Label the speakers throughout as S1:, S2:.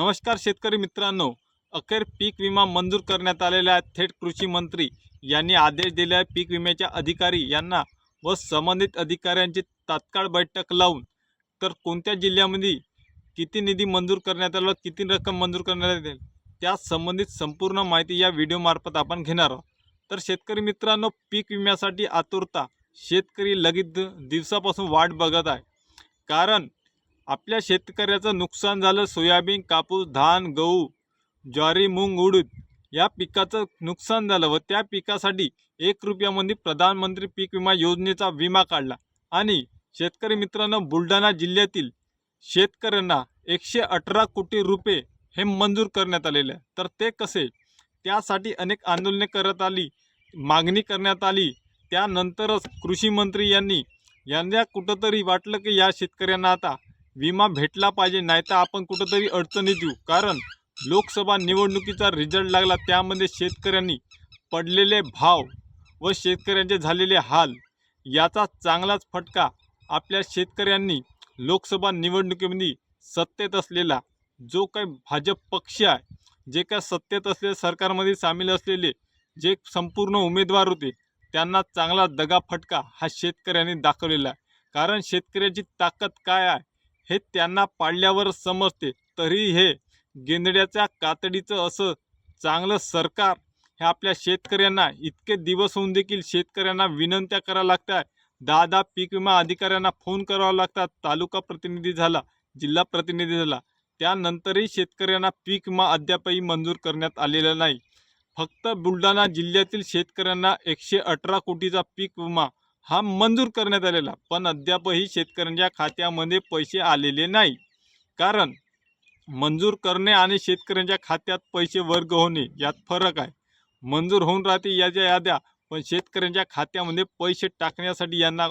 S1: नमस्कार शेतकरी मित्रांनो. अखेर पीक विमा मंजूर करण्यात आलेला आहे थेट कृषी मंत्री यांनी आदेश दिले आहे. पीक विम्याच्या अधिकारी यांना व संबंधित अधिकाऱ्यांची तात्काळ बैठक लावून तर कोणत्या जिल्ह्यामध्ये किती निधी मंजूर करण्यात आला किती रक्कम मंजूर करण्यात येईल त्या संबंधित संपूर्ण माहिती या व्हिडिओमार्फत आपण घेणार आहोत. तर शेतकरी मित्रांनो पीक विम्यासाठी आतुरता शेतकरी लगेच दिवसापासून वाट बघत आहे. कारण आपल्या शेतकऱ्याचं नुकसान झालं सोयाबीन कापूस धान गहू ज्वारी मूग उडीद या पिकाचं नुकसान झालं व त्या पिकासाठी एक रुपयामध्ये प्रधानमंत्री पीक विमा योजनेचा विमा काढला. आणि शेतकरी मित्रांनो बुलढाणा जिल्ह्यातील शेतकऱ्यांना एकशे अठरा कोटी रुपये हे मंजूर करण्यात आलेले आहे. तर ते कसे? त्यासाठी अनेक आंदोलने करत आली मागणी करण्यात आली. त्यानंतरच कृषी मंत्री यांनी यांना कुठंतरी वाटलं की या शेतकऱ्यांना आता विमा भेटला पाहिजे नाहीतर आपण कुठंतरी अडचणीत येऊ. कारण लोकसभा निवडणुकीचा रिझल्ट लागला त्यामध्ये शेतकऱ्यांनी पडलेले भाव व शेतकऱ्यांचे झालेले हाल याचा चांगलाच फटका आपल्या शेतकऱ्यांनी लोकसभा निवडणुकीमध्ये सत्तेत असलेला जो काही भाजप पक्ष आहे जे काय सत्तेत असलेले सरकारमध्ये सामील असलेले जे संपूर्ण उमेदवार होते त्यांना चांगला दगा फटका हा शेतकऱ्यांनी दाखवलेला आहे. कारण शेतकऱ्याची ताकद काय आहे? हे त्यांना पाळल्यावर समजते. तरी हे गेंदड्याच्या कातडीचं असं चांगलं सरकार हे आपल्या शेतकऱ्यांना इतके दिवस होऊन देखील शेतकऱ्यांना विनंत्या कराव्या लागतात दहा दहा पीक विमा अधिकाऱ्यांना फोन करावा लागतात. तालुका प्रतिनिधी झाला जिल्हा प्रतिनिधी झाला. त्यानंतरही शेतकऱ्यांना पीक विमा अद्यापही मंजूर करण्यात आलेला नाही. फक्त बुलढाणा जिल्ह्यातील शेतकऱ्यांना एकशे अठरा कोटीचा पीक विमा हा मंजूर करण्यात आलेला पण अद्यापही शेतकऱ्यांच्या खात्यामध्ये पैसे आलेले नाही. कारण मंजूर करणे आणि शेतकऱ्यांच्या खात्यात पैसे वर्ग होणे यात फरक आहे. मंजूर होऊन राहते याच्या याद्या पण शेतकऱ्यांच्या खात्यामध्ये पैसे टाकण्यासाठी यांना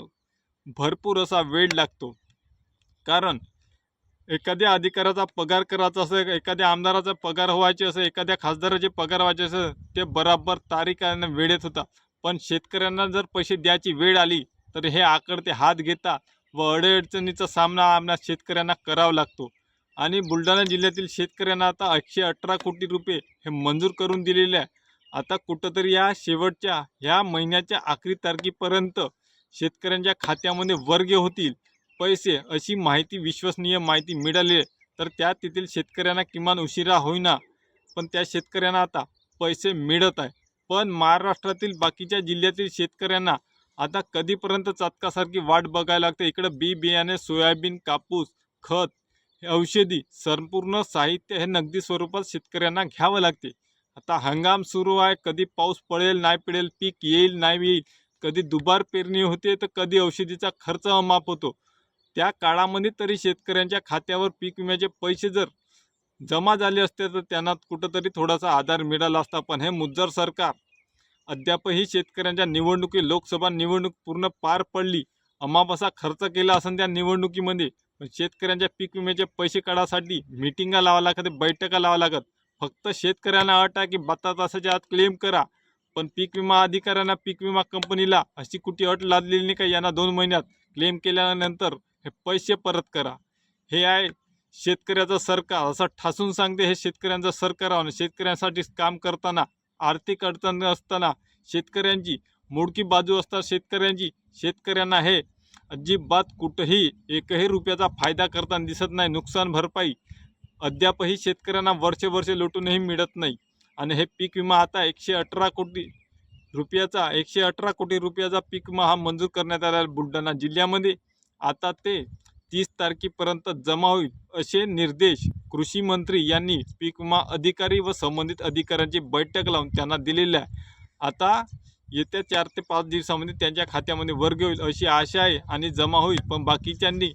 S1: भरपूर असा वेळ लागतो. कारण एखाद्या अधिकाऱ्याचा पगार करायचा असेल एखाद्या आमदाराचा पगार व्हायचे असेल एखाद्या खासदाराचे पगार व्हायचे असेल ते बराबर तारीख आणि वेळेत होता. पण शेतकऱ्यांना जर पैसे द्यायची वेळ आली तर हे आकडते हात घेता व अडचणीचा सामना आम्हाला शेतकऱ्यांना करावा लागतो. आणि बुलढाणा जिल्ह्यातील शेतकऱ्यांना आता एकशे अठरा कोटी रुपये हे मंजूर करून दिलेले आहे. आता कुठंतरी या शेवटच्या ह्या महिन्याच्या आखरी तारखेपर्यंत शेतकऱ्यांच्या खात्यामध्ये वर्ग होतील. पैसे अशी माहिती विश्वसनीय माहिती मिळाली तर त्या तेथील शेतकऱ्यांना किमान उशिरा होईना. पण त्या शेतकऱ्यांना आता पैसे मिळत आहे. पण महाराष्ट्रातील बाकीच्या जिल्ह्यातील शेतकऱ्यांना आता कधीपर्यंत चातकासारखी वाट बघायला लागते? इकडं बी बियाणे सोयाबीन कापूस खत हे औषधी संपूर्ण साहित्य हे नगदी स्वरूपात शेतकऱ्यांना घ्यावं लागते. आता हंगाम सुरू आहे. कधी पाऊस पडेल नाही पडेल पीक येईल नाही येईल कधी दुबार पेरणी होते तर कधी औषधीचा खर्च अमाप होतो. त्या काळामध्ये तरी शेतकऱ्यांच्या खात्यावर पीक विम्याचे पैसे जर जमा झाले असते तर त्यांना कुठंतरी थोडासा आधार मिळाला असता. पण हे मुज्जर सरकार अद्यापही शेतकऱ्यांच्या निवडणुकी लोकसभा निवडणूक पूर्ण पार पडली. अमापसा खर्च केला असेल त्या निवडणुकीमध्ये. पण शेतकऱ्यांच्या पीक विम्याचे पैसे काढासाठी मिटिंगा लावा लागत बैठका लावा लागत. फक्त शेतकऱ्यांना अट आहे की बारा तासाच्या आत क्लेम करा. पण पीक विमा अधिकाऱ्यांना पीक विमा कंपनीला अशी कुठे अट लादलेली नाही का? यांना दोन महिन्यात क्लेम केल्यानंतर हे पैसे परत करा. हे आहे शेतकऱ्याचं सरकार असं ठासून सांगते हे शेतकऱ्यांचं सरकार आहे. आणि शेतकऱ्यांसाठी काम करताना आर्थिक अडचण असताना शेतकऱ्यांची मोडकी बाजू असतात. शेतकऱ्यांची शेतकऱ्यांना हे अजिबात कुठंही एकही रुपयाचा फायदा करताना दिसत नाही. नुकसान भरपाई अद्यापही शेतकऱ्यांना वर्षे वर्षे लुटूनही मिळत नाही. आणि हे पीक विमा आता एकशे अठरा कोटी रुपयाचा एकशे अठरा कोटी रुपयाचा पीक विमा हा मंजूर करण्यात आला आहे बुलढाणा जिल्ह्यामध्ये. आता ते तीस तारखेपर्यंत जमा होईल असे निर्देश कृषी मंत्री यांनी पीक विमा अधिकारी व संबंधित अधिकाऱ्यांची बैठक लावून त्यांना दिलेली आहे. आता येत्या चार ते पाच दिवसामध्ये त्यांच्या खात्यामध्ये वर्ग होईल अशी आशा आहे आणि जमा होईल. पण बाकीच्यांनी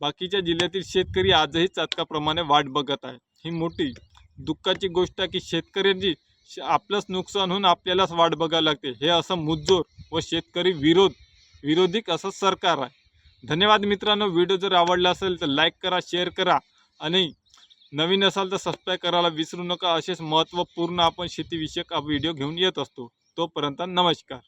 S1: बाकीच्या जिल्ह्यातील शेतकरी आजही चातकाप्रमाणे वाट बघत आहे ही मोठी दुःखाची गोष्ट आहे की शेतकऱ्यांची श- आपलंच नुकसान होऊन आपल्यालाच वाट बघायला लागते. हे असं मुजोर व शेतकरी विरोध विरोधिक असं सरकार आहे? धन्यवाद मित्रांनो. व्हिडिओ जर आवडला असेल तर लाईक करा शेअर करा आणि नवीन असाल तर सबस्क्राईब करायला विसरू नका. असेच महत्त्वपूर्ण आपण शेतीविषयक व्हिडिओ घेऊन येत असतो. तोपर्यंत नमस्कार.